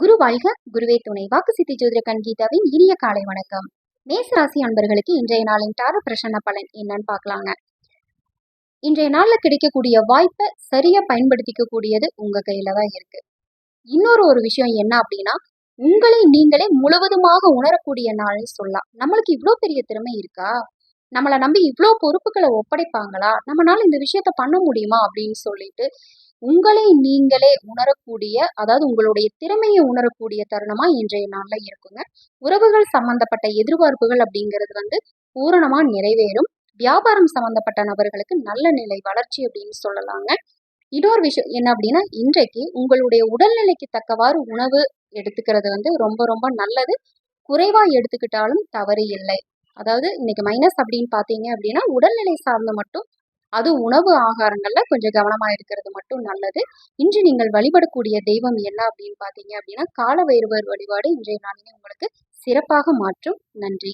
குரு வாழ்க. குருவே துணை. வாக்கு சித்தி ஜோதிட கண்கீதாவின் இனிய காலை வணக்கம். மேசராசி அன்பர்களுக்கு இன்றைய நாளின் டார பிரசன்ன பலன் என்னன்னு பார்க்கலாங்க. இன்றைய நாள்ல கிடைக்கக்கூடிய வாய்ப்பை சரியா பயன்படுத்திக்க கூடியது உங்க கையில தான் இருக்கு. இன்னொரு ஒரு விஷயம் என்ன அப்படின்னா உங்களை நீங்களே முழுவதுமாக உணரக்கூடிய நாள்னு சொல்லலாம். நம்மளுக்கு இவ்வளோ பெரிய திறமை இருக்கா? நம்மளை நம்பி இவ்வளோ பொறுப்புகளை ஒப்படைப்பாங்களா? நம்மளால இந்த விஷயத்த பண்ண முடியுமா? அப்படின்னு சொல்லிட்டு உங்களை நீங்களே உணரக்கூடிய அதாவது உங்களுடைய திறமையை உணரக்கூடிய தருணமா இன்றைய நாள்ல இருக்குங்க. உறவுகள் சம்பந்தப்பட்ட எதிர்பார்ப்புகள் அப்படிங்கிறது வந்து பூரணமா நிறைவேறும். வியாபாரம் சம்பந்தப்பட்ட நபர்களுக்கு நல்ல நிலை வளர்ச்சி அப்படின்னு சொல்லலாங்க. இன்னொரு விஷயம் என்ன அப்படின்னா இன்றைக்கு உங்களுடைய உடல்நிலைக்கு தக்கவாறு உணவு எடுத்துக்கிறது வந்து ரொம்ப ரொம்ப நல்லது. குறைவா எடுத்துக்கிட்டாலும் தவறு இல்லை. அதாவது இன்னைக்கு மைனஸ் அப்படின்னு பார்த்தீங்க அப்படின்னா உடல்நிலை சார்ந்து மட்டும் அது உணவு ஆகாரங்கள்ல கொஞ்சம் கவனமா இருக்கிறது மட்டும் நல்லது. இன்று நீங்கள் வழிபடக்கூடிய தெய்வம் என்ன அப்படின்னு பார்த்தீங்க அப்படின்னா கால வைரவர் வழிபாடு இன்றைய நாளிலே உங்களுக்கு சிறப்பாக மாற்றும். நன்றி.